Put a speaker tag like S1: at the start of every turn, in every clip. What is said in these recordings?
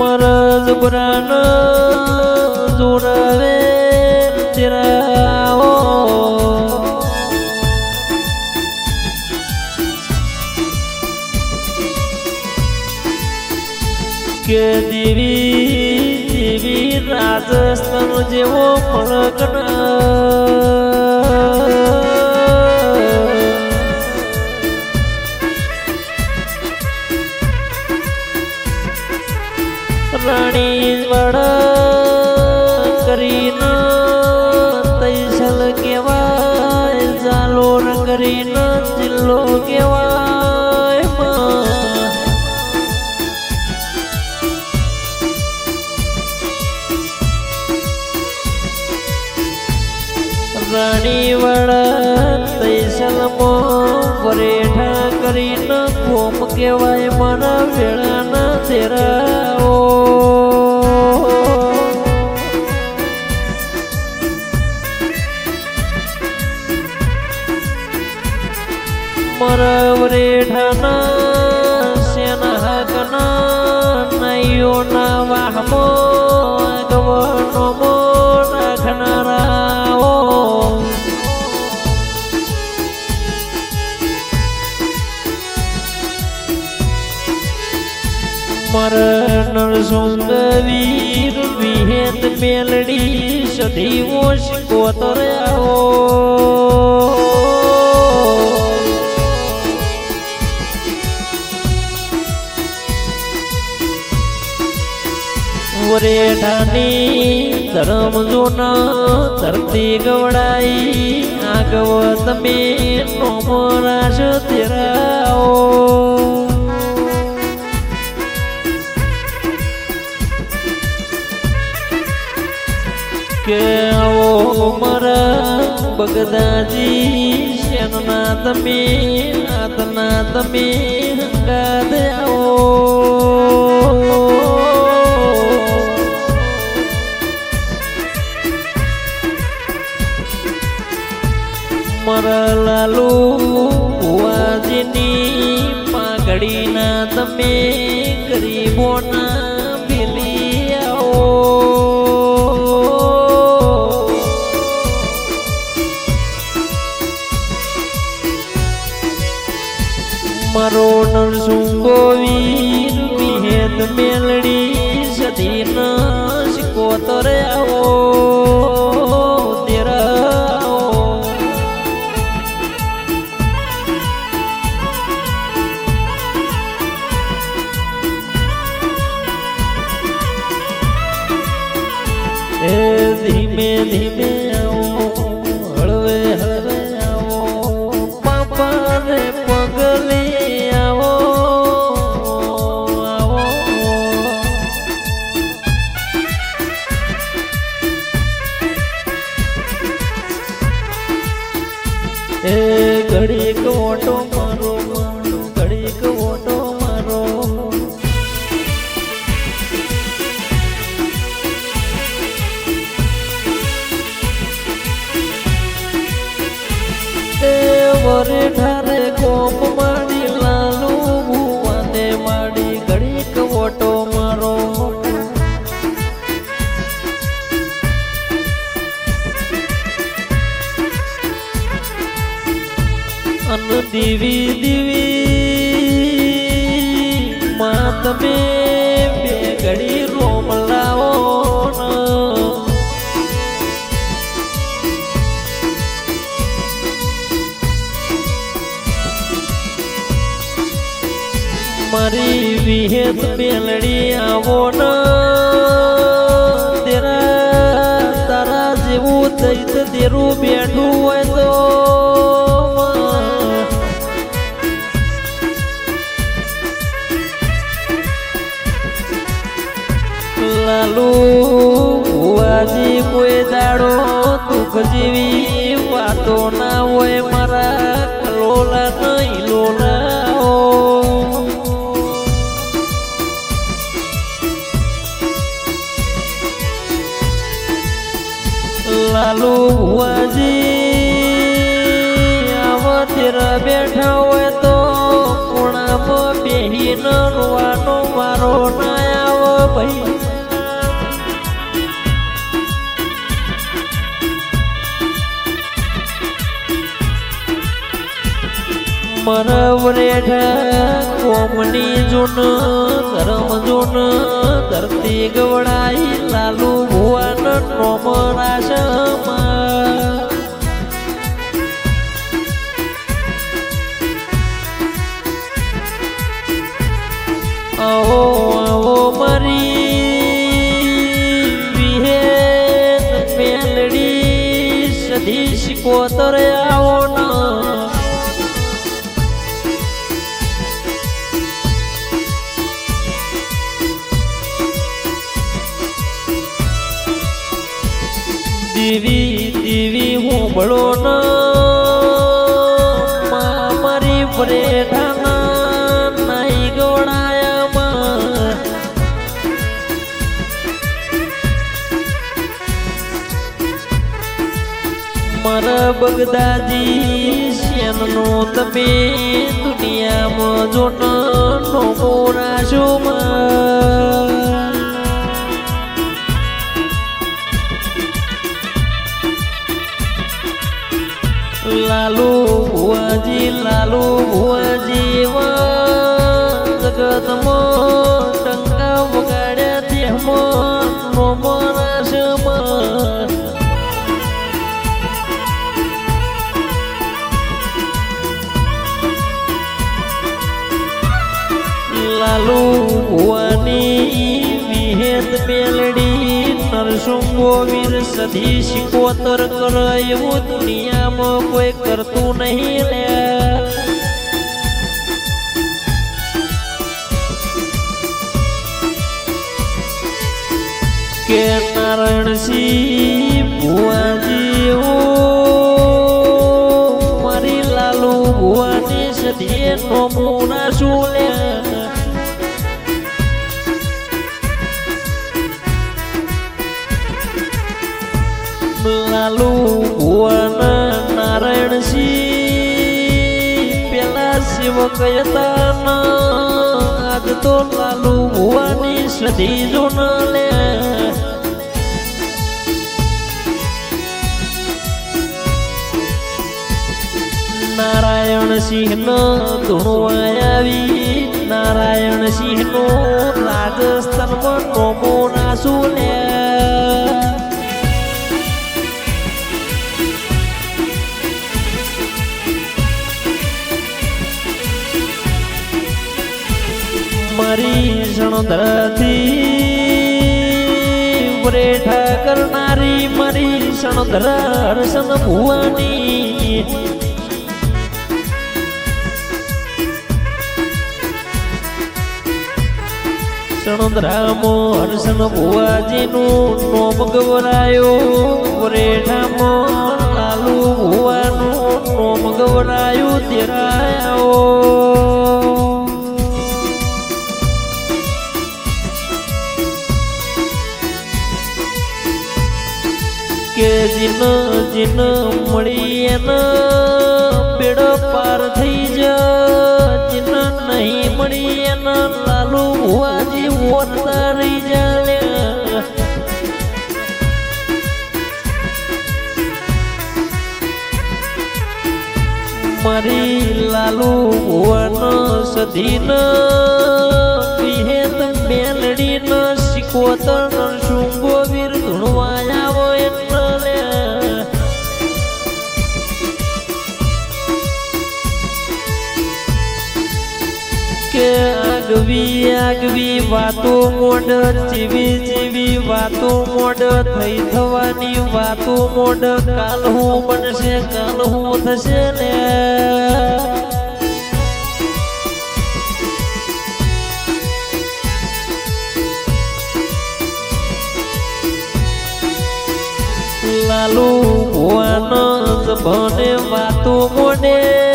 S1: મારા જબરાના જોરાવે દેરાઓ કે દેવી દેવી રાજસ્થાન જેવો ફળકના રાણી વાળા તૈસલમો વરેઠા કરીને કોમ કહેવાય મારા વેળાના તેરાઓ મારા વરેઠાના સેના હકના નૈયોના વાહમો મેલડી સધીવો શિકોતર આવો. વરેઠાની ધરમ જોના ધરતી ગવડાઈ આગવ તમે નોમરાશ તેરાઓ કે આવો મારા બગદાજી શેનના તમે આતના તમે હંગાદ આવો મારા લાલુ વાજની પાઘડીના તમે મારો નરસુંગો વીર વિહેદ મેલડી સધીન શિકોતર કોતર આવો ધીમે ધીમે વરે ઠારે કોપ માડી લાલુ ભુવાને માડી ઘડીક ઓટો મારો. અન દીવી મેલડી આવો ન તેરા તારા જેવું દૈત તેરું બેઠું હોય તો. લાલુ ભુવાજી કોઈ દાડો દુઃખ જેવી વાતો ના હોય, મારા લોલા ભુવાજી આવો તેર બેઠા હોય તો કોણામાં બેહીન રોવાનો મારો ના આવો ભાઈ. મરવરેઠ કોમની જૂન, ધર્મ જૂન, ધરતી ગવડાઈ લાલુ ભુવન નોમ રાશમાં દીવી દીવી હું બળો ન. મારી પરેઠાના નાઈ ગોળાયામાં. મારા બગદાજી શ્યામનો તમે ભુવાની વિહેત મેલડી નરસુંગો વીર સધી શિકોતર કર એવું દુનિયામાં કોઈ કરતું નહીં લે કે નારાયણસિંહ ભુવાજી ઓ મારી લાલુ ભુવાની સધી નો લાલુ ભુવન નારાયણસિંહ પેલા સેવક હતા આજ તો લાલુ ભુવાની સધી જોન લે નારાયણ સિંહ નો ધૂણો આવી નારાયણ સિંહ નો રાજસ્થાનમાં નોમો નાસુ લે મારી સણધરથી વરેઠા કરનારી મારી સણધર હરસન ભુવાની. સણધરામો હર્ષન ભુવાજીનું નોમ ગવરાયો. વરેઠામો લાલુ ભુવાનું નોમ ગવરાયું. તેરાયો મારી લાલુ ભુવન સધીન વિહેત મેલડી ન શીખવતર શુંગો આગવી આગવી વાતો મોડ જીવી જીવી વાતો મોડ થઈ થવાની વાતો મોડ કાલ હું બનશે, કાલ થશે ને. લાલુ ભુવાનો જભને વાતો મોડે.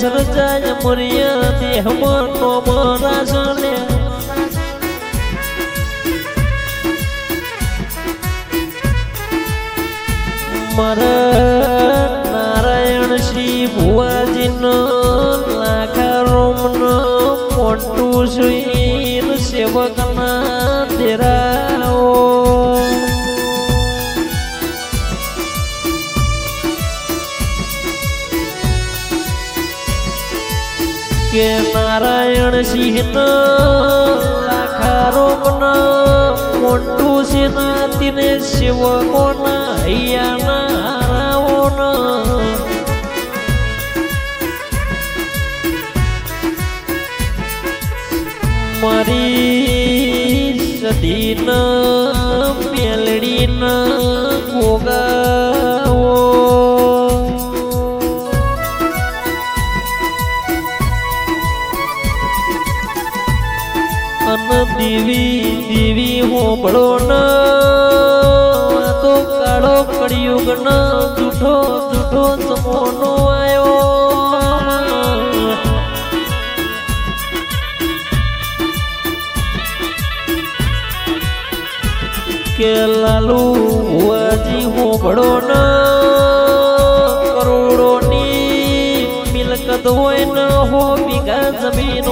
S1: તે મુરિયા દેહ મોટો મોરાસને મારા નારાયણ શ્રી ભુવાજીનો લાખારોમનો મોટું સુઈન સેવકના તેરાઓ કે નારાયણ સિંહ લાખા રોમના મોટું સેનાતીને સેવકોના હૈયાના હારાઓના મારી સદીના મેલડીના હોબળો ન તો કાળો કળિયુગ ન જૂઠો જૂઠો સમોનો આયો કે લાલુ ભુવાજી હોબળો ન કરોડોની મિલકત હોય ન હો બીઘા જમીન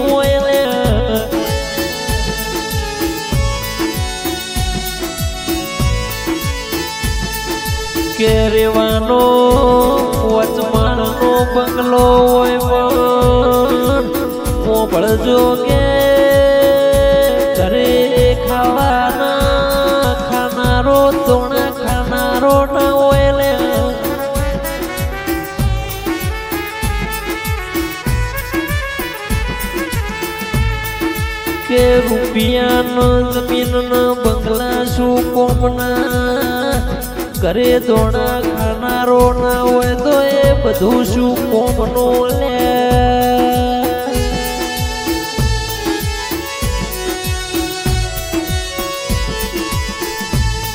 S1: કે રેવાનો વચમાણનો બંગલો હોય પણ મોભળજો કે ઘરે ખાવાના, ખાનારો તોણા ખાનારો ના હોય લે કે રૂપિયાનો જમીનનો બંગલા શું કોમના? ઘરે દોણા ખાનારો ના હોય તો એ બધું શું કોમનું લે?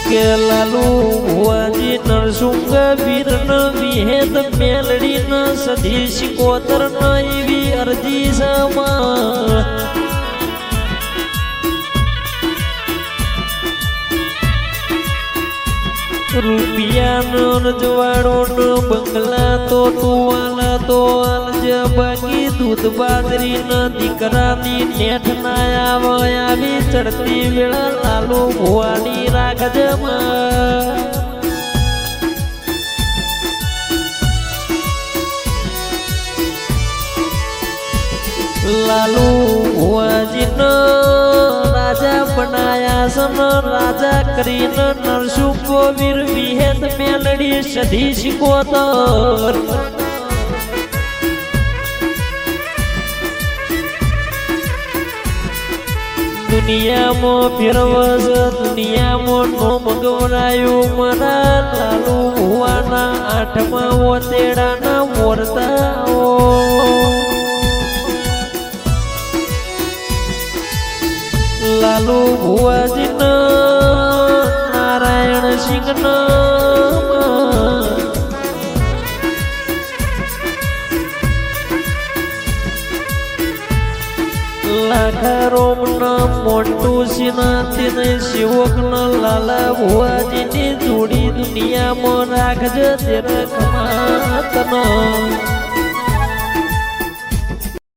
S1: કે લાલુ ભુવાજી નરસુંગ વીર ન વિહેદ મેલડી ન સધી શિકોતર ન એવી અરજી સમા. રૂપિયાનો રજવાડો ન બંગલા તો તુવાલા, તો આલજ બાકી દૂધ બાજરી ન દીકરાની નેઠ ના આવ આવી ચડતી વેળા, લાલુ ભુવાની રાખજમાં. ભુવાજી ન રાજા બનાયા સનો, રાજા કરીને નરસુ કોવીર વિહેત મેલડી સધી તો દુનિયામાં ફેરવસ દુનિયામાં નો મગવરાયું મારા લાલુ ભુવાના આઠમા ઓતેડાના મોરતાઓ. લાલુ ભુવાજી નારાયણ સિંહ લાખા રોમ મોટું સિનાથી શિવક લાલા ભુવાજીની જોડી દુનિયામાં રાખજે તેને રખમાતનો